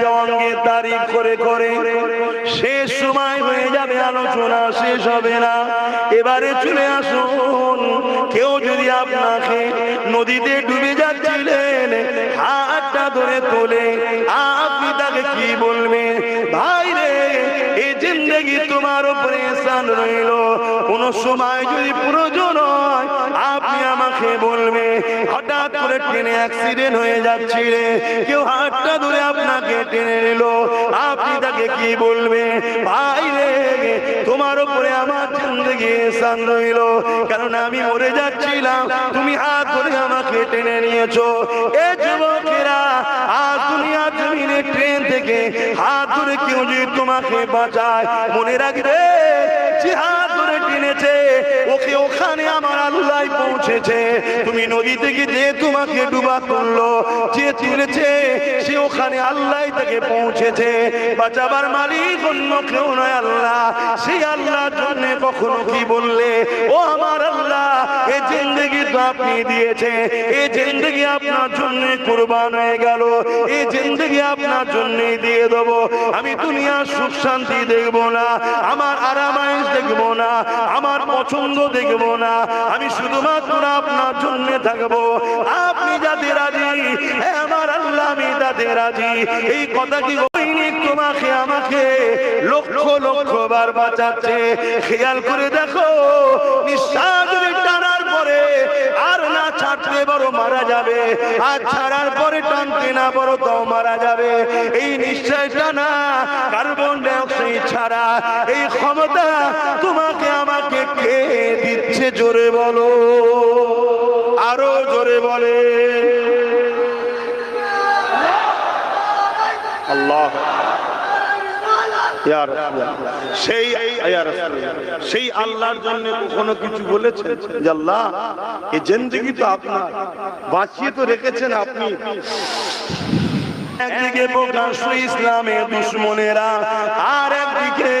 অঙ্গে করে করে শেষ সময় হয়ে যাবে, আলোচনা শেষ হবে না। এবারে চলে আসুন, কেউ যদি আপনাকে নদীতে ডুবে যাচ্ছিলেন, হাতটা ধরে তোলে, আপনি তাকে কি বলবেন? ভাই রে এই জিন্দগি তোমার উপরে রইল। কোন সময় যদি প্রয়োজন হয় বলবে, হঠাৎ করে ট্রেনে অ্যাক্সিডেন্ট হয়ে যাচ্ছিলে কেউ হাতটা ধরে আপনাকে টেনে নিল। আপনি তাকে কি বলবে? ভাই রে, তোমার উপরে আমার জিন্দগি এসান রইল। কারণ আমি মরে যাচ্ছিলাম, তুমি হাত ধরে আমাকে টেনে নিয়েছো। এ যুবকেরা, আজ দুনিয়া জমিনে ট্রেন থেকে হাত ধরে কেউ যদি তোমাকে বাঁচায়, মনে রাখবে যে হাত ধরে টেনেছে। ওকে ওখানে আমার আল্লাহ পৌঁছেছে। তুমি নদী থেকে যে তোমাকে ডুবা তুললো, যে তুলেছে সে ওখানে আল্লাহ তাকে পৌঁছেছে। বাঁচাবার মালিক অন্য কেউ নয় আল্লাহ। সেই আল্লাহর জন্য কখনো কি বললে? ও আমার আল্লাহ এই জিন্দগি তো আপনি দিয়েছে এই জিন্দগি আপনার জন্য কুরবান হয়ে গেল। এই জিন্দগি আপনার জন্য দিয়ে দেব। আমি দুনিয়ার সুখ শান্তি দেখব না, আমার আরামায় দেখব না, আমার পছন্দ দেখব না। আমি শুধুমাত্র আপনার জন্য থাকব। আপনি যাতে রাজি? আমার আল্লাহ, আমি তাতে রাজি। এই কথা কি তোমাকে, আমাকে লক্ষ লক্ষ বার বাঁচাচ্ছে। খেয়াল করে দেখো টানার পরে আর না ছাড়তে বড় মারা যাবে। আর ছাড়ার পরে টানতে না বড় তাও মারা যাবে। এই নিশ্চয় টানা কার্বন ডাইঅক্সাইড ছাড়া। এই ক্ষমতা তোমাকে কে দিচ্ছে জোরে বলো, আরও জোরে বলে। আল্লাহ। সেই আল্লাহর জন্য কখনো কিছু বলেছেন? যে আল্লাহ এই জিন্দগি তো আপনার। বাঁচিয়ে তো রেখেছেন আপনি। একদিকে প্রকাশ্য ইসলামে দুশ্মনেরা, আর একদিকে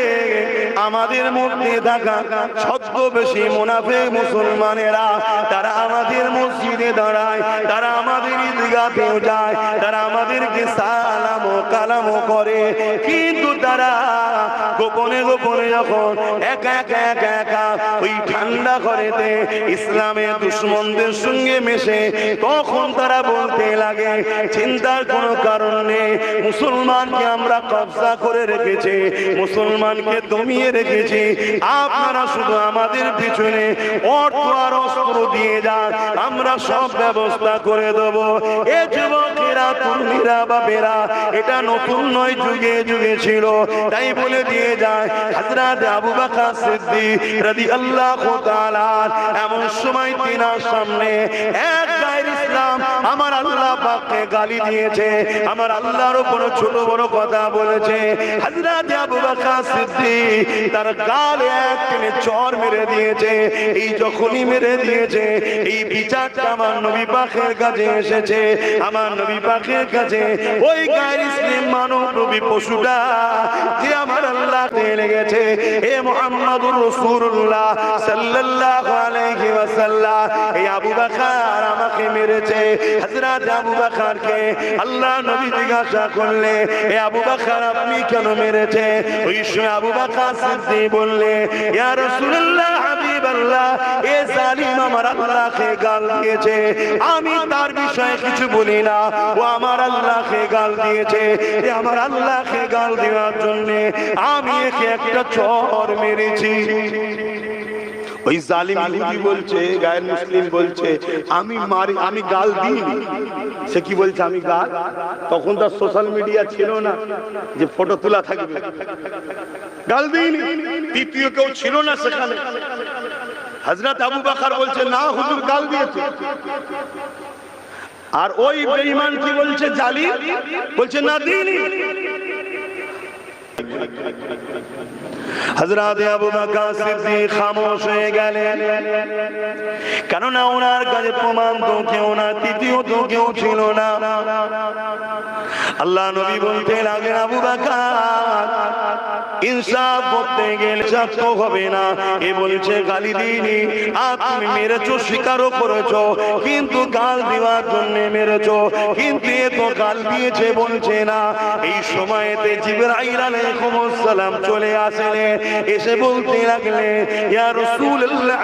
আমাদের মধ্যে থাকা ছদ্মবেশী মুনাফে মুসলমানেরা। তারা আমাদের মসজিদে দাঁড়ায়, তারা আমাদের ঈদগাতেও যায়, তারা আমাদেরকে সালাম ও কালাম করে। কিন্তু তারা গোপনে গোপনে যখন একা একা একা একা ওই ঠান্ডা ঘরেতে ইসলামের দুশ্মনদের সঙ্গে মেশে, তখন তারা বলতে লাগে, চিন্তার কোনো কারণ নেই, মুসলমানকে আমরা কবজা করে রেখেছি, মুসলমানকে দমিয়ে রেখেছি। আপনারা শুধু আমাদের পিছনে অর্থ আর অস্ত্র দিয়ে যান। আমরা সব ব্যবস্থা করে দেবো। এ যুবকেরা তরুণীরা বাবেরা এটা নতুন নয়, যুগে যুগে ছিল। তাই বলে দিয়ে যায় হাজরাত আবু বাকর সিদ্দিক রাদিয়াল্লাহু তাআলা, এমন সময় তিনার সামনে এক গায়ের ইসলাম আমার আল্লাহ পাককে গালি দিয়েছে। আমার আল্লাহর উপর ছোট বড় কথা বলেছে। হযরত আবু বকর সিদ্দিক তার গালে এক টেনে চর মেরে দিয়েছে। এই যখনই মেরে দিয়েছে, এই বিচারটা আমার নবী পাকের কাছে এসেছে। আমার নবী পাকের কাছে, ওই গায়ের ইসলাম মানব নবী পশুটা যে আমার আল্লাহ লেগেছে। এ মুহাম্মদুর রাসূলুল্লাহ সাল্লাল্লাহু আলাইহি ওয়াসাল্লাম। এই আবু বকর আমাকে মেরেছে। হযরত আবু বকরকে আল্লাহ নবী জিজ্ঞাসা করলে, এ আবু বকর, আপনি কেন মেরেছে ওই সময় আবু বকর সিদ্দিক বললে, ইয়া রাসূলুল্লাহ জালিম আমি তার বিষয়ে কিছু বলি না। ও আমার আল্লাহকে গাল দিয়েছে। আমার আল্লাহকে গাল দেওয়ার আমি একে একটা চর মেরেছি। ওই জালিম বলছে, গায়ের মুসলিম বলছে, আমি মারি, আমি গাল দিইনি। সে কি বলছে, আমি গাল? তখন তার সোশ্যাল মিডিয়া ছিল না যে ফটো তোলা থাকবে। গাল দিইনি। তৃতীয় কেউ ছিল না সেখানে। হজরত আবু বাকার বলছে, না, হুজুর গাল দিয়েছে। আর ওই বেঈমান কি বলছে জালি বলছে না দিইনি হজরত আবু বকর খামোশ হয়ে কেননা ওনার কাছে প্রমাণ তো কেউ না, তৃতীয় তো কেউ ছিল না। আল্লাহ নবী বলতে আবু ইনসাফ করতে গেলে হবে না। এ বলছে গালি দিইনি আর তুমি মেরেছো স্বীকারও করেছ, কিন্তু গাল দেওয়ার জন্য মেরেছো, কিন্তু এ তো গাল দিয়েছে, বলছে না। এই সময়তে জিবরাইল আলাইহিস সালাম চলে আসলেন। এসে বলতে লাগলে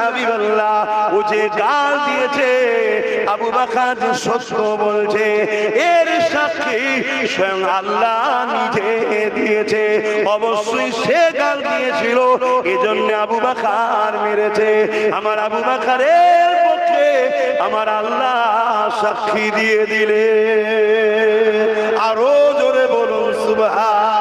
হাবিবাল্লাহ, ও যে গাল দিয়েছে, আবু সত্য বলছে, এর সাক্ষী স্বয়ং আল্লাহ নিজে দিয়েছে। অবশ্যই সে গাল দিয়েছিল, এজন্য আবু মেরেছে। আমার আবু বকরের পক্ষে আমার আল্লাহ সাক্ষী দিয়ে দিলে। আরও জোরে বলুন, সুবহান।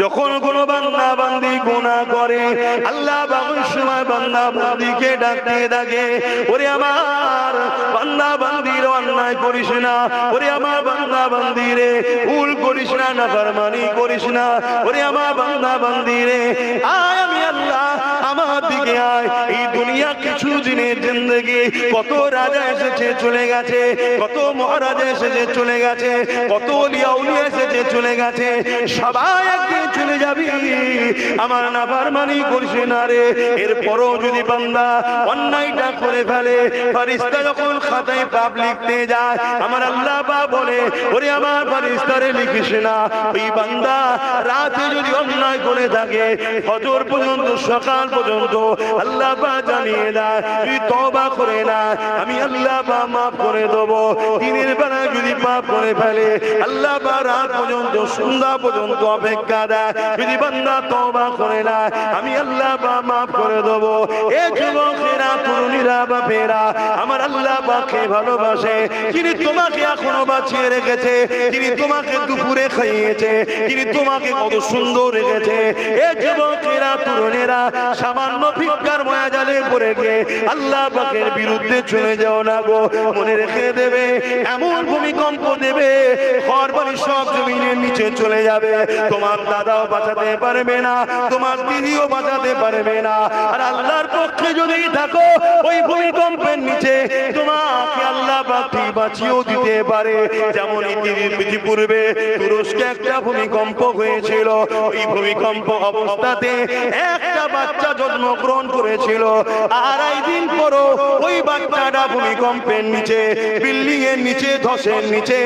যখন কোন বান্দা বান্দি গুনাহ করে, আল্লাহ বাবুর সময় বান্দা বান্দিকে ডাকতে ডাকে ওরে আমার বান্দা বান্দির অন্যায় করিস না, ওরে আমার বান্দা বান্দিরে ভুল করিস না, নাফরমানি করিস না, ওরে আমার বান্দা বান্দিরে, আয় আমি আল্লাহ দিকে আয়। এই দুনিয়া কিছু দিনের জিন্দগি। কত রাজা এসেছে, চলে গেছে। কত মহারাজা এসেছে, চলে গেছে। কত অলিয়া উলিয়া এসেছে, চলে গেছে। সবাই একদিন চলে যাবি। আমার নাফার মানি না রে। এরপরও যদি বান্দা অন্যায়টা করে ফেলে ফারিস্তা যখন খাতায় পাপ লিখতে যায়, আমার আল্লাহ বা বলে, ওরে আমার ফারিস্তারে লিখিস না। ওই বান্দা রাতে যদি অন্যায় করে থাকে, ফজর পর্যন্ত, সকাল পর্যন্ত আল্লাহ বা জানিয়ে দেয়। তবা করে না, আমি আল্লাহ বা মাফ করে দেবো। দিনের বেলায় যদি পাপ করে ফেলে, আল্লাহ বা রাত পর্যন্ত, সন্ধ্যা পর্যন্ত অপেক্ষা দেয়। যদি বান্দা তবা করে না, আমি আল্লাহ বা মাফ করে দেবো। এ যুবকেরা তরুণীরা বা ফেরা আমার আল্লাহ পাকে ভালোবাসে। যিনি তোমাকে এখনও বাঁচিয়ে রেখেছে, যিনি তোমাকে দুপুরে খাইয়েছে, যিনি তোমাকে কত সুন্দর রেখেছে। এ যুবকেরা, তরুণেরা, সামান্য ভিক্ষার ময়া জালে পড়ে গিয়ে আল্লাহ পাকের বিরুদ্ধে চলে যাও না গো। মনে রেখে দেবে, এমন ভূমিকম্প দেবে, ঘর বাড়ি সব জমিনের নিচে চলে যাবে। তোমার দাদাও বাঁচাতে পারবে না, তোমার দিদিও বাঁচাতে পারবে না। আর আল্লাহর পক্ষে যদি থাকো, ওই ভূমিকম্পের নিচে তোমাকে আল্লাহ বাকি বাঁচিয়েও দিতে পারে? যেমন ইতিপূর্বে তুরস্কে একটা ভূমিকম্প হয়েছিল। ওই ভূমিকম্প অবস্থাতে একটা বাচ্চা জন্মগ্রহণ করেছিল। আড়াই দিন পরও ওই বাচ্চাটা ভূমিকম্পের নিচে বিল্ডিং এর নিচে, ধসের নিচে,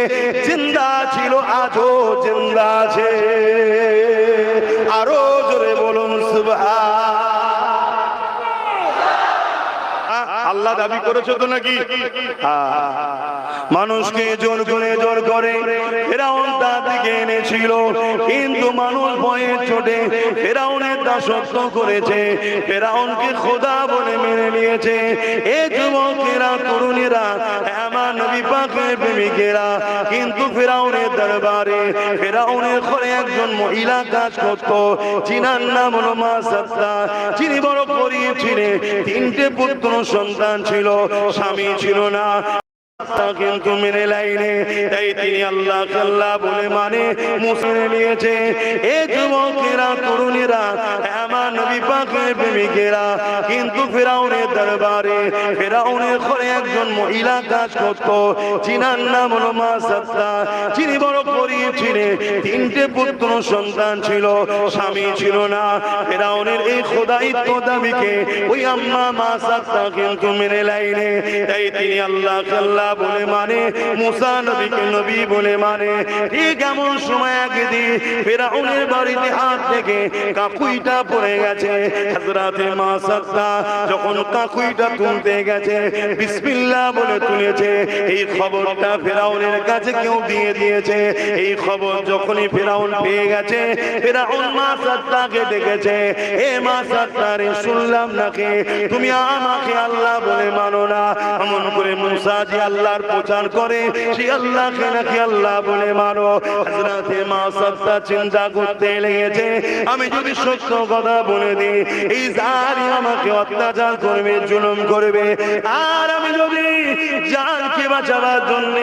জিন্দা ছিল, আজও জিন্দা আছে। আরও জোরে বলুন আল্লাহ দাবি করেছে তো নাকি? মানুষকে জোর করে জোর করে, ফেরাউন তার দিকে এনেছিল, কিন্তু মানুষ ভয়ে চোটে ফেরাউনের দাসত্ব করেছে। ফেরাউনকে খোদা বলে মেনে নিয়েছে। এ যুবকেরা, তরুণীরা, আমার নবী পাকের প্রেমিকেরা। কিন্তু ফেরাউনের দরবারে, ফেরাউনের ঘরে একজন মহিলা কাজ করত। চিনার নাম হলো মা সত্তা যিনি বড় গরিব ছিলেন। তিনটে পুত্র সন্তান ছিল, স্বামী ছিল না। কিন্তু মেনে লাইনে তাই তিনি আল্লাহ আল্লাহ বলে মানে নিয়েছে। এ যুবকেরা, তরুণীরা আমার নবী পাকের প্রেমিকেরা। কিন্তু ফেরাউনের দরবারে, ফেরাউনের ঘরে একজন মহিলা কাজ করত। চিনার নাম হলো মা সত্তা যিনি বড় গরিব ছিলেন। তিনটে পুত্র সন্তান ছিল, স্বামী ছিল না। ফেরাউনের এই খোদাইত্ব দাবিকে ওই আম্মা মা সত্তা কিন্তু মেনে লাইনে তাই তিনি আল্লাহ আল্লাহ বলে মানে মুসা নবীকে নবী বলে মানে। ঠিক এমন সময় একদিন ফেরাউনের বাড়িতে হাত থেকে কাকুইটা পড়ে গেছে। হাজরাতে মা সাত্তা যখন কাকুইটা তুলতে গেছে, বিসমিল্লাহ বলে তুলেছে। এই খবরটা ফেরাউনের কাছে কেউ দিয়ে দিয়েছে। এই খবর যখনই ফেরাউন পেয়ে গেছে, ফেরাউন মা সাত্তাকে ডেকেছে এ মা সাত্তারে শুনলাম নাকি? তুমি আমাকে আল্লাহ বলে মানো না। এমন করে মুসা যে আল্লাহর প্রচার করে সে আল্লাহকে নাকি আল্লাহ বলে মানো হাজরাতে মা সত্তা চিন্তা করতে লেগেছে, আমি যদি সত্য কথা বলে দিই, এই জারি আমাকে অত্যাচার করবে, জুলুম করবে। আর আমি যদি জানকে বাঁচাবার জন্য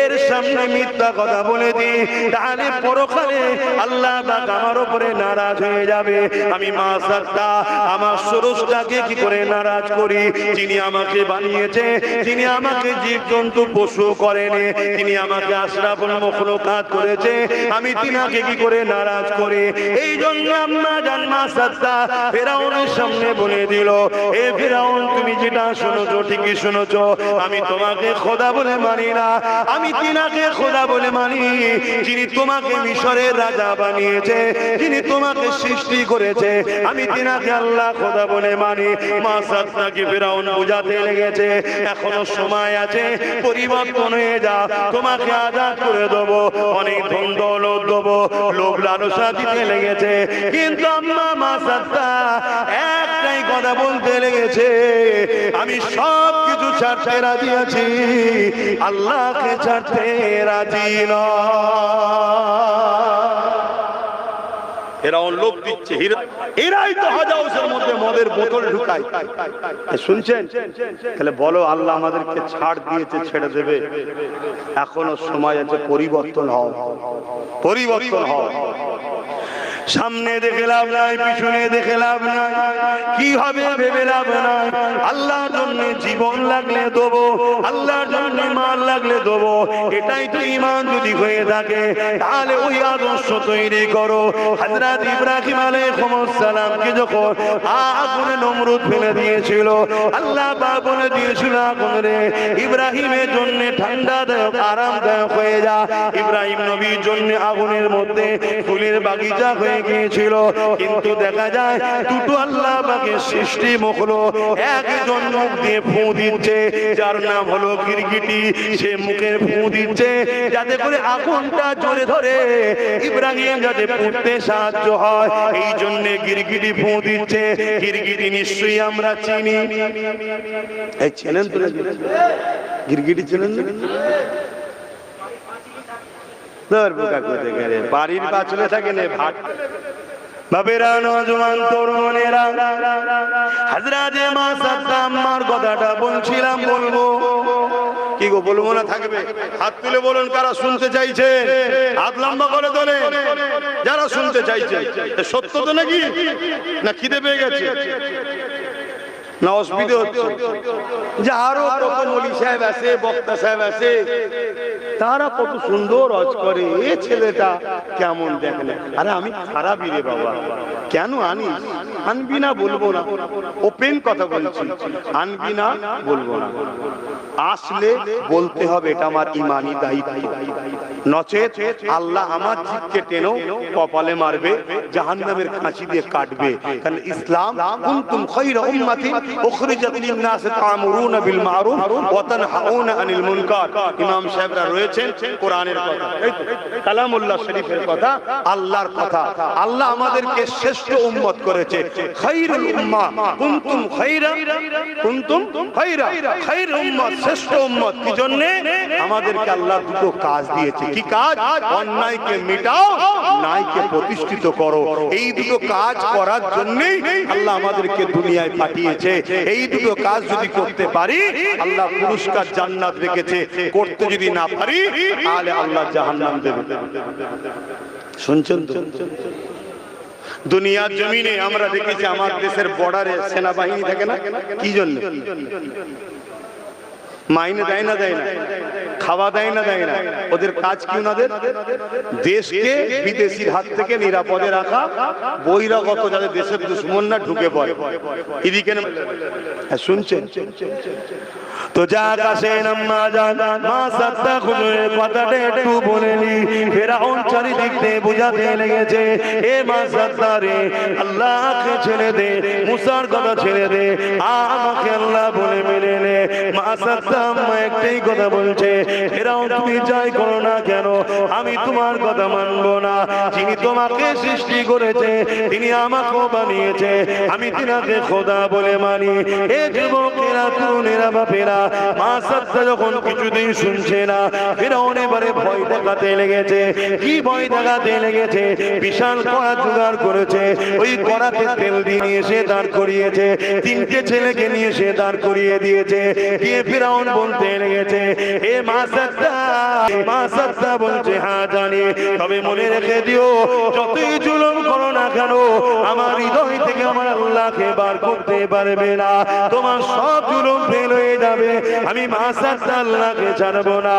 এর সামনে মিথ্যা কথা বলে দিই, তাহলে পরকালে আল্লাহ পাক আমার উপরে নারাজ হয়ে যাবে। আমি মা সাত্তা আমার সরসটাকে কি করে নারাজ করি? যিনি আমাকে বানিয়েছে, যিনি আমাকে জীব জন্তু পশু করেনি। তিনি আমাকে আশরাফুল মখলুকাত করেছে। আমি তিনাকে কি করে নারাজ করি? এই জন্য আম্মা জান মা সাত্তা ফেরাউনের সামনে বলে দিল, এ ফেরাউন, তুমি যেটা শুনেছো, ঠিকই শুনেছো। আমি তোমাকে খোদা বলে মানি না। আমি তিনাকে খোদা বলে মানি। যিনি তোমাকে মিশরের রাজা বানিয়েছে, যিনি তোমাকে সৃষ্টি করেছে, আমি তিনাকে আল্লাহ খোদা বলে মানি। মা সাত্তাকে ফেরাউন বোঝাতে লেগেছে, এখনও সময় আছে পরিবর্তন হয়ে যা তোমাকে আজাদ করে দেবো, অনেক ধন দৌলত দেবো, লোভ লালসা দিতে লেগেছে। কিন্তু আম্মা মা সাত্তা একটাই কথা বলতে লেগেছে, আমি সব কিছু ছাড়তে রাজি আছি, আল্লাহকে ছাড়তে রাজি এরা লোক দিচ্ছে। এরাই তো হাজা হাউসের মধ্যে মদের বোতল ঢুকায়। শুনছেন? তাহলে বলো, আল্লাহ আমাদেরকে ছাড় দিয়েছে, ছেড়ে দেবে। এখনও সময় আছে পরিবর্তন হও পরিবর্তন হও সামনে দেখে লাভ নাই, পিছনে দেখে লাভ নাই। কি হবে ভেবে লাভ নাই। আল্লাহর জন্য জীবন লাগলে দেবো, আল্লাহর জন্য মাল লাগলে দেবো। এটাই তো ইমান যদি হয়ে থাকে, তাহলে ওই আদর্শ তৈরি করো। হযরত ইব্রাহিম আলাইহিস সালামকে যখন আগুনে নমরুদ ফেলে দিয়েছিল, আল্লাহ পাক বলে দিয়েছিল আগুন ইব্রাহিমের জন্য ঠান্ডাদায়ক, আরামদায়ক হয়ে যা। ইব্রাহিম নবীর জন্য আগুনের মধ্যে ফুলের বাগিচা হয়ে গিয়েছিল কিন্তু দেখা যায়, দুটো আল্লাহ পাকের সৃষ্টি মুখলো। একজন মুখ দিয়ে ফু দিচ্ছে, যার নাম হলো গিরগিটি। সে মুখের ফু দিচ্ছে, যাতে করে আগুনটা জোরে ধরে। ইব্রাহিম যাতে পুড়তে সাহায্য হয় এই জন্য গিরগিটি ফু দিচ্ছে। গিরগিটি নিশ্চয়ই আমরা চিনি। এই নাকি? গিরগিটি চেনেন ধর বোকা গেলে। বাড়ির বাচলে থাকে ভাট বলছিলাম, বলব। কি গো, বলব না, থাকবে। হাত তুলে বলুন, কারা শুনতে চাইছে? হাত লম্বা করে তোলে। যারা শুনতে চাইছে। সত্য তো নাকি? না খিদে পেয়ে গেছে? না অসুবিধে হচ্ছে? যে আরও কত মলি সাহেব আছে, বক্তা সাহেব আছে তারা কত সুন্দর অজ করে, এ ছেলেটা কেমন দেখলে? আরে, আমি খারাপই রে বাবা। কেন আনিস আনবি না, বলব না। ওপেন কথা বলছি। আনবি না, বলব না। আসলে বলতে হবে, এটা আমার ইমানি দায়িত্ব। নচেত আল্লাহ আমার জিতকে টেনেও কপালে মারবে, জাহান্নামের খাঁচি দিয়ে কাটবে। কারণ ইসলাম কুনতুম খায়রা উম্মাতিন উখরিজাত লিন-নাস তা'মুরুনা বিল মা'রুফ ওয়া তানহাউনা আনিল মুনকার। ইমাম সাহেবরা রয়েছেন কোরআনের কথা। কালামুল্লাহ শরীফের কথা, আল্লাহর কথা। আল্লাহ আমাদেরকে শ্রেষ্ঠ উম্মত করেছে। কুনতুম খায়রা কুনতুম খায়রা খায়র উম্মত শ্রেষ্ঠ উম্মত। কি জন্য? আমাদেরকে আল্লাহ দুটো কাজ দিয়েছে। কি কাজ? অন্যায়কে মিটাও প্রতিষ্ঠিত করো। এই দুটো কাজ করার জন্যই আল্লাহ আমাদেরকে দুনিয়ায় পাঠিয়েছে। এই দুটো কাজ যদি করতে পারি, আল্লাহ পুরস্কার জান্নাত রেখেছে। করতে যদি না পারি তাহলে আল্লাহ জাহান্নাম দেবে। শুনছেন তো? দুনিয়ার জমিনে আমরা দেখেছি আমার দেশের বর্ডারে সেনাবাহিনী থাকে না? কি জন্য? মাইনে দেয় না দেয় না। খাওয়া দেয় না দেয় না ওদের কাজ কি ওনাদের? দেশকে বিদেশির হাত থেকে নিরাপদে রাখা বহিরাগত যাদের দেশের দুশ্মন না ঢুকে পড়ে। এদিকে হ্যাঁ, শুনছেন? তো যা কাছে নাম্মা জান মা সাত্তা খুজুরের কথাটা একটু বলে নি। ফেরাউন চারিদিক দিয়ে বুঝাতে লেগেছে এ মা সাত্তা রে আল্লাহকে ছেড়ে দে মুসার কথা ছেড়ে দে আমাকে আল্লাহ বলে মেনে নে। মা সাত্তা আম্মা একটাই কথা বলছে ফেরাউন তুমি যাই করো না কেন? আমি তোমার কথা মানবো না। যিনি তোমাকে সৃষ্টি করেছে, তিনি আমাকেও বানিয়েছে। আমি তিনাকে খোদা বলে মানি। এ যুবকেরা, তরুণেরা, বাপেরা, মা সাত্তা যখন কিছুদিন শুনছে না, ফেরাউন এবারে ভয় দেখাতে লেগেছে। কি ভয় দেখাতে লেগেছে? বিশাল কড়া জোগাড় করেছে। ওই কড়াতে তেল দিয়ে এসে দাঁড় করিয়েছে। তিনটে ছেলেকে নিয়ে এসে দাঁড় করিয়ে দিয়েছে। দিয়ে ফিরাউন বলতে লেগেছে এ মা সত্তা মা বলছে হ্যাঁ জানি। তবে মনে রেখে দিও, যতই জুলুম করো না কেন, আমার হৃদয় থেকে আমার আল্লাহকে বার করতে পারবে না। তোমার সব জুলুম ফেল হয়ে যাবে। আমি মা সত্তা আল্লাহকে ছাড়বো না।